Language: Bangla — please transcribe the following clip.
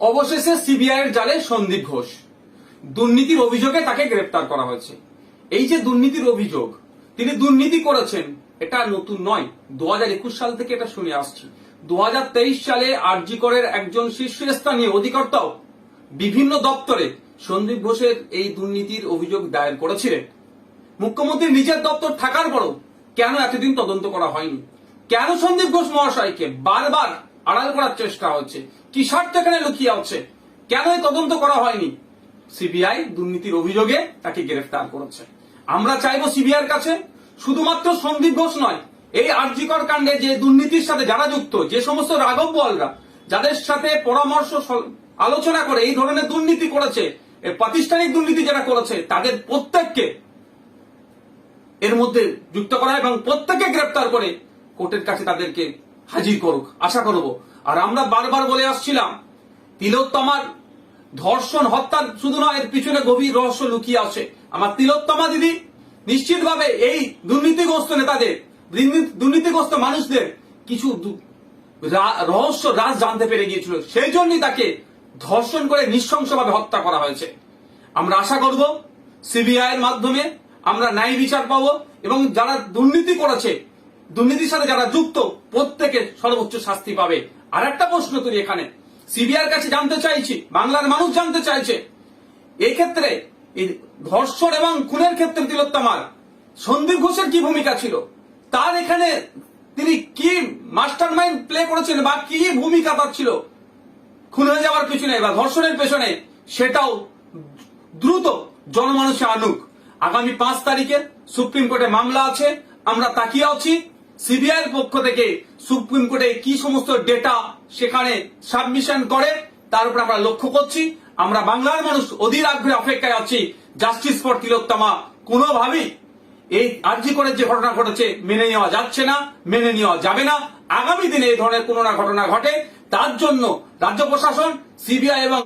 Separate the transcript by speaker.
Speaker 1: অবশেষে সিবিআই এর জালে সন্দীপ ঘোষ। দুর্নীতির অভিযোগে তাকে গ্রেপ্তার করা হয়েছে। এই যে দুর্নীতির অভিযোগ, তিনি দুর্নীতি করেছেন, এটা নতুন নয়। দু সাল থেকে এটা শুনে আসছি। দু সালে আরজি করের একজন শীর্ষস্থানীয় অধিকর্তাও বিভিন্ন দপ্তরে সন্দীপ ঘোষের এই দুর্নীতির অভিযোগ দায়ের করেছিলেন। মুখ্যমন্ত্রীর নিজের দপ্তর থাকার পরও কেন এতদিন তদন্ত করা হয়নি? কেন সন্দীপ ঘোষ মহাশয়কে বারবার আড়াল করার চেষ্টা হচ্ছে। কি স্বার্থ এখানে লুকিয়ে আছে? কেন তদন্ত করা হয়নি? সিবিআই দুর্নীতির অভিযোগে তাকে গ্রেফতার করেছে। আমরা চাইব সিবিআইয়ের কাছে শুধুমাত্র সন্দীপ ঘোষ নয়, এই আর্জিকর কাণ্ডে যে দুর্নীতির সাথে যারা যুক্ত, যে সমস্ত রাঘব বলরা যাদের সাথে পরামর্শ আলোচনা করে এই ধরনের দুর্নীতি করেছে প্রাতিষ্ঠানিক দুর্নীতি যারা করেছে, তাদের প্রত্যেককে এর মধ্যে যুক্ত করা এবং প্রত্যেককে গ্রেপ্তার করে কোর্টের কাছে তাদেরকে হাজির করুক, আশা করব। আর আমরা বারবার বলে আসছিলাম, তিলোত্তমার ধর্ষণ হত্যার শুধু নয়, এর পিছনে গভীর রহস্য লুকিয়ে আছে। আমার তিলোত্তমা দিদি নিশ্চিতভাবে এই দুর্নীতিগ্রস্ত নেতাদের দুর্নীতিগ্রস্ত মানুষদের কিছু রহস্য রাজ জানতে পেরে গিয়েছিল। সেই জন্যই তাকে ধর্ষণ করে নৃশংসভাবে হত্যা করা হয়েছে। আমরা আশা করব সিবিআই এর মাধ্যমে আমরা ন্যায় বিচার পাবো এবং যারা দুর্নীতি করেছে দুর্নীতির সাথে যারা যুক্ত প্রত্যেকে সর্বোচ্চ শাস্তি পাবে। আর একটা প্রশ্ন তুলি এখানে। সিবিআই কাছে জানতে চাইছি, বাংলার মানুষ জানতে চাইছে। এই ক্ষেত্রে ধর্ষণ এবং খুনের ক্ষেত্রে তিলোত্তমার সন্দীপ ঘোষের কি ভূমিকা ছিল? তার এখানে তিনি কি মাস্টার মাইন্ড প্লে করেছেন বা কি ভূমিকা তার ছিল? খুন হয়ে যাওয়ার পিছনে বা ধর্ষণের পেছনে সেটাও দ্রুত জনমানুষে আনুক। আগামী পাঁচ তারিখে সুপ্রিম কোর্টে মামলা আছে, আমরা তাকিয়ে আছি। সিবিআই এর পক্ষ থেকে সুপ্রিম কোর্টে কি সমস্ত ডেটা সেখানে সাবমিশন করে, তার উপর আমরা লক্ষ্য করছি। আমরা বাংলার মানুষ অধীর আগ্রহে অপেক্ষায় আছি জাস্টিস ফর তিলোত্তমা কোনোভাবেই এই আর্জি করে যে ঘটনা ঘটেছে মেনে নেওয়া যাচ্ছে না, মেনে নেওয়া যাবে না। আগামী দিনে এই ধরনের কোনো না ঘটনা ঘটে, তার জন্য রাজ্য প্রশাসন, সিবিআই এবং